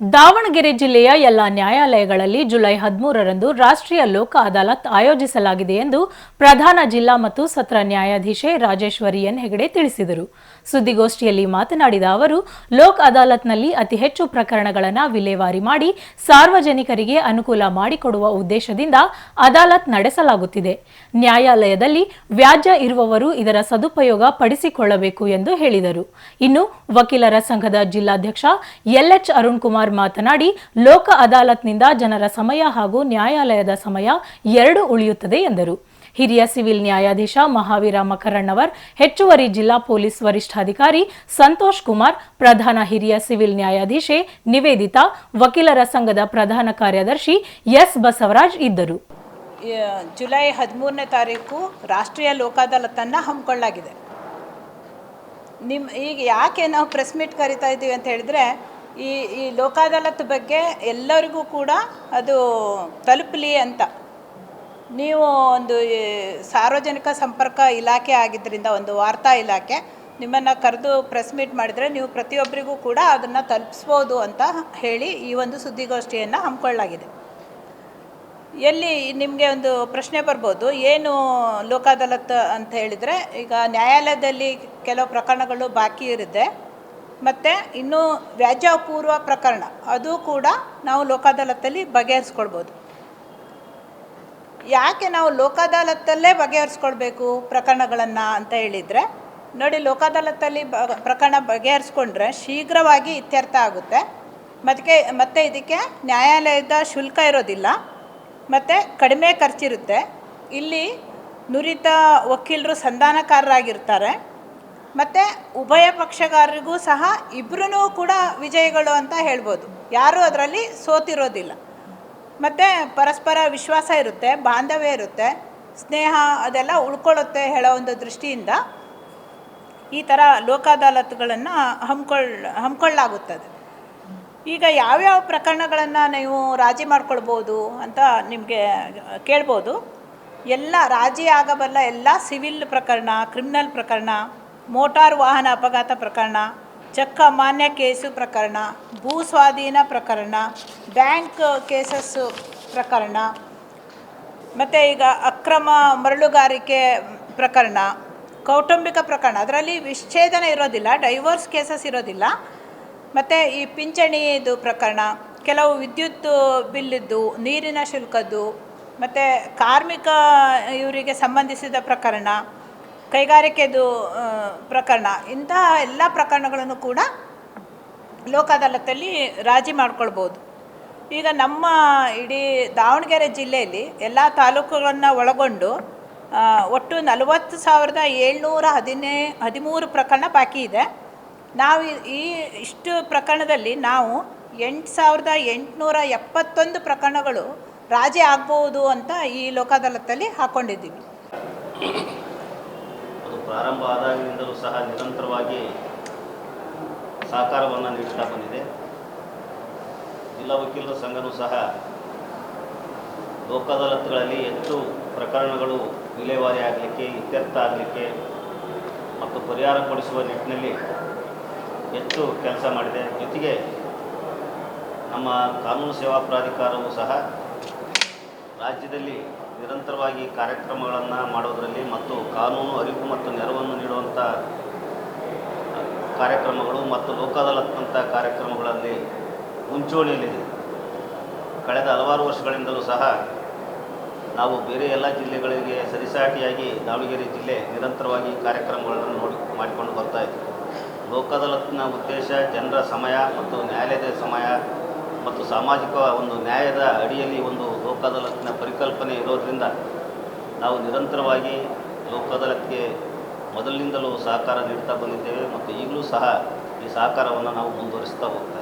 ದಾವಣಗೆರೆ ಜಿಲ್ಲೆಯ ಎಲ್ಲ ನ್ಯಾಯಾಲಯಗಳಲ್ಲಿ ಜುಲೈ ಹದಿಮೂರರಂದು ರಾಷ್ಟ್ರೀಯ ಲೋಕ ಅದಾಲತ್ ಆಯೋಜಿಸಲಾಗಿದೆ ಎಂದು ಪ್ರಧಾನ ಜಿಲ್ಲಾ ಮತ್ತು ಸತ್ರ ನ್ಯಾಯಾಧೀಶೆ ರಾಜೇಶ್ವರಿ ಎನ್. ಹೆಗಡೆ ತಿಳಿಸಿದರು. ಸುದ್ದಿಗೋಷ್ಠಿಯಲ್ಲಿ ಮಾತನಾಡಿದ ಅವರು, ಲೋಕ್ ಅದಾಲತ್ನಲ್ಲಿ ಅತಿ ಹೆಚ್ಚು ಪ್ರಕರಣಗಳನ್ನು ವಿಲೇವಾರಿ ಮಾಡಿ ಸಾರ್ವಜನಿಕರಿಗೆ ಅನುಕೂಲ ಮಾಡಿಕೊಡುವ ಉದ್ದೇಶದಿಂದ ಅದಾಲತ್ ನಡೆಸಲಾಗುತ್ತಿದೆ. ನ್ಯಾಯಾಲಯದಲ್ಲಿ ವ್ಯಾಜ್ಯ ಇರುವವರು ಇದರ ಸದುಪಯೋಗ ಪಡಿಸಿಕೊಳ್ಳಬೇಕು ಎಂದು ಹೇಳಿದರು. ಇನ್ನು ವಕೀಲರ ಸಂಘದ ಜಿಲ್ಲಾಧ್ಯಕ್ಷ ಎಲ್ಎಚ್ ಅರುಣ್ ಕುಮಾರ್ ಮಾತನಾಡಿ, ಲೋಕ ಅದಾಲತ್ನಿಂದ ಜನರ ಸಮಯ ಹಾಗೂ ನ್ಯಾಯಾಲಯದ ಸಮಯ ಎರಡು ಉಳಿಯುತ್ತದೆ ಎಂದರು. ಹಿರಿಯ ಸಿವಿಲ್ ನ್ಯಾಯಾಧೀಶ ಮಹಾವೀರ ಮಕರಣ್ಣವರ್, ಹೆಚ್ಚುವರಿ ಜಿಲ್ಲಾ ಪೊಲೀಸ್ ವರಿಷ್ಠಾಧಿಕಾರಿ ಸಂತೋಷ್ ಕುಮಾರ್, ಪ್ರಧಾನ ಹಿರಿಯ ಸಿವಿಲ್ ನ್ಯಾಯಾಧೀಶೆ ನಿವೇದಿತಾ, ವಕೀಲರ ಸಂಘದ ಪ್ರಧಾನ ಕಾರ್ಯದರ್ಶಿ ಎಸ್ ಬಸವರಾಜ್ ಇದ್ದರು. ಜುಲೈ ಹದಿಮೂರನೇ ತಾರೀಕು ರಾಷ್ಟ್ರೀಯ ಲೋಕಾದಾಲತನ್ನು ಹಮ್ಮಿಕೊಳ್ಳಲಾಗಿದೆ. ನಿಮ್ಮ ಈಗ ಯಾಕೆ ನಾವು ಪ್ರೆಸ್ ಮೀಟ್ ಕರಿತಾ ಇದ್ದೀವಿ ಅಂತ ಹೇಳಿದರೆ ಈ ಈ ಲೋಕಾದಾಲತ್ ಬಗ್ಗೆ ಎಲ್ಲರಿಗೂ ಕೂಡ ಅದು ತಲುಪಲಿ ಅಂತ. ನೀವು ಒಂದು ಸಾರ್ವಜನಿಕ ಸಂಪರ್ಕ ಇಲಾಖೆ ಆಗಿದ್ದರಿಂದ, ಒಂದು ವಾರ್ತಾ ಇಲಾಖೆ, ನಿಮ್ಮನ್ನು ಕರೆದು ಪ್ರೆಸ್ ಮೀಟ್ ಮಾಡಿದರೆ ನೀವು ಪ್ರತಿಯೊಬ್ಬರಿಗೂ ಕೂಡ ಅದನ್ನು ತಲುಪಿಸ್ಬೋದು ಅಂತ ಹೇಳಿ ಈ ಒಂದು ಸುದ್ದಿಗೋಷ್ಠಿಯನ್ನು ಹಮ್ಮಿಕೊಳ್ಳಲಾಗಿದೆ. ಎಲ್ಲಿ ನಿಮಗೆ ಒಂದು ಪ್ರಶ್ನೆ ಬರ್ಬೋದು, ಏನು ಲೋಕಾದಾಲತ್ ಅಂತ ಹೇಳಿದರೆ, ಈಗ ನ್ಯಾಯಾಲಯದಲ್ಲಿ ಕೆಲವು ಪ್ರಕರಣಗಳು ಬಾಕಿ ಇರುತ್ತೆ. ಮತ್ತು ಇನ್ನೂ ವ್ಯಾಜ್ಯಪೂರ್ವ ಪ್ರಕರಣ. ಅದು ಕೂಡ ನಾವು ಲೋಕಾದಾಲತ್ತಲ್ಲಿ ಬಗೆಹರಿಸ್ಕೊಳ್ಬೋದು. ಯಾಕೆ ನಾವು ಲೋಕಾದಾಲತ್ತಲ್ಲೇ ಬಗೆಹರಿಸ್ಕೊಳ್ಬೇಕು ಪ್ರಕರಣಗಳನ್ನು ಅಂತ ಹೇಳಿದರೆ, ನೋಡಿ ಲೋಕಾದಾಲತ್ತಲ್ಲಿ ಬ, ಪ್ರಕರಣ ಬಗೆಹರಿಸ್ಕೊಂಡ್ರೆ ಶೀಘ್ರವಾಗಿ ಇತ್ಯರ್ಥ ಆಗುತ್ತೆ. ಮತ್ತೆ ಮತ್ತು ಇದಕ್ಕೆ ನ್ಯಾಯಾಲಯದ ಶುಲ್ಕ ಇರೋದಿಲ್ಲ. ಮತ್ತು ಕಡಿಮೆ ಖರ್ಚಿರುತ್ತೆ. ಇಲ್ಲಿ ನುರಿತ ವಕೀಲರು ಸಂಧಾನಕಾರರಾಗಿರ್ತಾರೆ. ಮತ್ತು ಉಭಯ ಪಕ್ಷಗಾರರಿಗೂ ಸಹ ಇಬ್ಬರೂ ಕೂಡ ವಿಜಯಗಳು ಅಂತ ಹೇಳ್ಬೋದು. ಯಾರೂ ಅದರಲ್ಲಿ ಸೋತಿರೋದಿಲ್ಲ. ಮತ್ತು ಪರಸ್ಪರ ವಿಶ್ವಾಸ ಇರುತ್ತೆ, ಬಾಂಧವ್ಯ ಇರುತ್ತೆ, ಸ್ನೇಹ ಅದೆಲ್ಲ ಉಳ್ಕೊಳ್ಳುತ್ತೆ ಹೇಳೋ ಒಂದು ದೃಷ್ಟಿಯಿಂದ ಈ ಥರ ಲೋಕಾದಾಲತ್ಗಳನ್ನು ಹಮ್ಕೊಳ್ಳ ಹಮ್ಕೊಳ್ಳಾಗುತ್ತದೆ. ಈಗ ಯಾವ್ಯಾವ ಪ್ರಕರಣಗಳನ್ನು ನೀವು ರಾಜಿ ಮಾಡ್ಕೊಳ್ಬೋದು ಅಂತ ನಿಮಗೆ ಕೇಳ್ಬೋದು. ಎಲ್ಲ ರಾಜಿ ಆಗಬಲ್ಲ ಎಲ್ಲ ಸಿವಿಲ್ ಪ್ರಕರಣ, ಕ್ರಿಮಿನಲ್ ಪ್ರಕರಣ ಮೋಟಾರ್ ವಾಹನ ಅಪಘಾತ ಪ್ರಕರಣ, ಚಕ್ಕ ಅಮಾನ್ಯ ಕೇಸು ಪ್ರಕರಣ, ಭೂ ಸ್ವಾಧೀನ ಪ್ರಕರಣ, ಬ್ಯಾಂಕ್ ಕೇಸಸ್ಸು ಪ್ರಕರಣ, ಮತ್ತು ಈಗ ಅಕ್ರಮ ಮರಳುಗಾರಿಕೆ ಪ್ರಕರಣ, ಕೌಟುಂಬಿಕ ಪ್ರಕರಣ. ಅದರಲ್ಲಿ ವಿಚ್ಛೇದನ ಇರೋದಿಲ್ಲ, ಡೈವೋರ್ಸ್ ಕೇಸಸ್ ಇರೋದಿಲ್ಲ. ಮತ್ತು ಈ ಪಿಂಚಣಿದು ಪ್ರಕರಣ, ಕೆಲವು ವಿದ್ಯುತ್ ಬಿಲ್ಲಿದ್ದು, ನೀರಿನ ಶುಲ್ಕದ್ದು, ಮತ್ತು ಕಾರ್ಮಿಕ ಇವರಿಗೆ ಸಂಬಂಧಿಸಿದ ಪ್ರಕರಣ. ಕೈಗಾರಿಕೆದು ಪ್ರಕರಣ. ಇಂತಹ ಎಲ್ಲ ಪ್ರಕರಣಗಳನ್ನು ಕೂಡ ಲೋಕ ರಾಜಿ ಮಾಡ್ಕೊಳ್ಬೋದು. ಈಗ ನಮ್ಮ ಇಡೀ ದಾವಣಗೆರೆ ಜಿಲ್ಲೆಯಲ್ಲಿ ಎಲ್ಲ ತಾಲೂಕುಗಳನ್ನು ಒಳಗೊಂಡು ಒಟ್ಟು ನಲವತ್ತು ಸಾವಿರದ ಏಳ್ನೂರ ಹದಿನೇ, ಹದಿಮೂರು ಪ್ರಕರಣ ಬಾಕಿ ಇದೆ. ನಾವು ಈ- ಇಷ್ಟು ಪ್ರಕರಣದಲ್ಲಿ ನಾವು ಎಂಟು ಸಾವಿರದ ಎಂಟುನೂರ ಎಪ್ಪತ್ತೊಂದು ಪ್ರಕರಣಗಳು ರಾಜಿ ಆಗ್ಬೋದು ಅಂತ ಈ ಲೋಕಾದಾಲತ್ತಲ್ಲಿ ಹಾಕ್ಕೊಂಡಿದ್ದೀವಿ ಪ್ರಾರಂಭ ಆದಾಗಿನಿಂದಲೂ ಸಹ ನಿರಂತರವಾಗಿ ಸಹಕಾರವನ್ನು ನೀಡುತ್ತಾ ಬಂದಿದೆ. ಜಿಲ್ಲಾ ವಕೀಲರ ಸಂಘನೂ ಸಹ ಲೋಕ ಅದಾಲತ್ಗಳಲ್ಲಿ ಹೆಚ್ಚು ಪ್ರಕರಣಗಳು ವಿಲೇವಾರಿ ಆಗಲಿಕ್ಕೆ, ಇತ್ಯರ್ಥ ಆಗಲಿಕ್ಕೆ ಮತ್ತು ಪರಿಹಾರ ಕೊಡಿಸುವ ನಿಟ್ಟಿನಲ್ಲಿ ಹೆಚ್ಚು ಕೆಲಸ ಮಾಡಿದೆ. ಜೊತೆಗೆ ನಮ್ಮ ಕಾನೂನು ಸೇವಾ ಪ್ರಾಧಿಕಾರವು ಸಹ ರಾಜ್ಯದಲ್ಲಿ ನಿರಂತರವಾಗಿ ಕಾರ್ಯಕ್ರಮಗಳನ್ನು ಮಾಡೋದರಲ್ಲಿ ಮತ್ತು ಕಾನೂನು ಅರಿವು ಮತ್ತು ನೆರವನ್ನು ನೀಡುವಂಥ ಕಾರ್ಯಕ್ರಮಗಳು ಮತ್ತು ಲೋಕ ಅದಾಲತ್ನಂಥ ಕಾರ್ಯಕ್ರಮಗಳಲ್ಲಿ ಮುಂಚೂಣಿಯಲ್ಲಿದೆ. ಕಳೆದ ಹಲವಾರು ವರ್ಷಗಳಿಂದಲೂ ಸಹ ನಾವು ಬೇರೆ ಎಲ್ಲ ಜಿಲ್ಲೆಗಳಿಗೆ ಸರಿಸಾಟಿಯಾಗಿ ದಾವಣಗೆರೆ ಜಿಲ್ಲೆ ನಿರಂತರವಾಗಿ ಕಾರ್ಯಕ್ರಮಗಳನ್ನು ನೋಡಿ ಮಾಡಿಕೊಂಡು ಬರ್ತಾ ಇದ್ದೀವಿ ಲೋಕ ಅದಾಲತ್ನ ಉದ್ದೇಶ, ಜನರ ಸಮಯ ಮತ್ತು ನ್ಯಾಯಾಲಯದ ಸಮಯ ಮತ್ತು ಸಾಮಾಜಿಕ ಒಂದು ನ್ಯಾಯದ ಅಡಿಯಲ್ಲಿ ಒಂದು ಲೋಕ ಅದಾಲತ್ನ ಪರಿಕಲ್ಪನೆ ಇರೋದರಿಂದ ನಾವು ನಿರಂತರವಾಗಿ ಲೋಕ ಅದಾಲತ್ಗೆ ಮೊದಲಿನಿಂದಲೂ ಸಹಕಾರ ನೀಡ್ತಾ ಬಂದಿದ್ದೇವೆ ಮತ್ತು ಈಗಲೂ ಸಹ ಈ ಸಹಕಾರವನ್ನು ನಾವು ಮುಂದುವರಿಸ್ತಾ ಹೋಗ್ತಾ ಇದ್ದೇವೆ